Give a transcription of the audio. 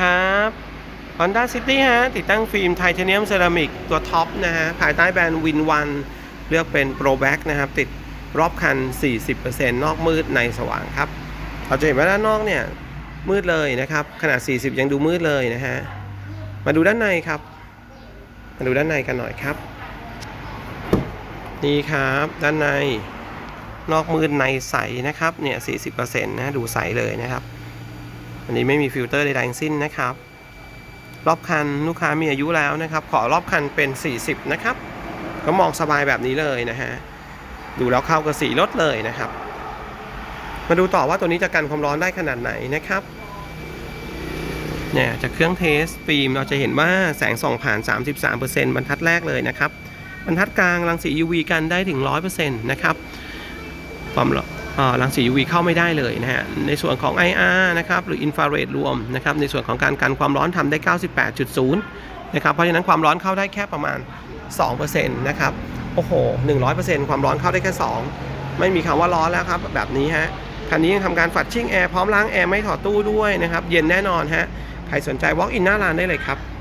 ครับ Honda City ฮะ ติดตั้งฟิล์มไทเทเนียมเซรามิกตัวท็อปนะฮะ ภายใต้แบรนด์วินวันเลือกเป็น Pro Black นะครับ ติดรอบคัน 40%นอกมืดในสว่างครับ เราจะเห็นว่าด้านนอกเนี่ย มืดเลยนะครับ ขนาด 40 ยังดูมืดเลยนะฮะ มาดูด้านในครับ มาดูด้านในกันหน่อยครับ นี่ครับ ด้านใน นอกมืดในใสนะครับ เนี่ย 40%นะ ดูใสเลยนะครับ อันนี้ไม่มีฟิลเตอร์ใดๆทั้งสิ้นนะครับ รอบคันลูกค้ามีอายุแล้วนะครับ ขอรอบคันเป็น 40 นะครับ ก็มองสบายแบบนี้เลยนะฮะ ดูแล้วเข้ากับสีรถเลยนะครับ มาดูต่อว่าตัวนี้จะกันความร้อนได้ขนาดไหนนะครับเนี่ยจากเครื่องเทสฟิล์มเราจะเห็นว่าแสงส่องผ่าน 33%บรรทัดแรกเลยนะครับ บรรทัดกลางรังสี UV กันได้ถึง 100%นะครับความร้อน รังสี UV เข้าไม่ได้เลยนะฮะ ในส่วนของ IR นะครับหรืออินฟราเรดรวมนะครับในส่วนของการกันความร้อนทำได้ 98.0นะครับเพราะฉะนั้นความร้อนเข้าได้แค่ประมาณ 2%นะครับโอ้โห 100%ความร้อนเข้าได้แค่ 2 ไม่มีคำว่าร้อนแล้วครับ แบบนี้ฮะคันนี้ยังทำการฝัดชิ่งแอร์พร้อมล้างแอร์ไม่ถอดตู้ด้วยนะครับ เย็นแน่นอนฮะ ใครสนใจ walk in หน้าร้านได้เลยครับ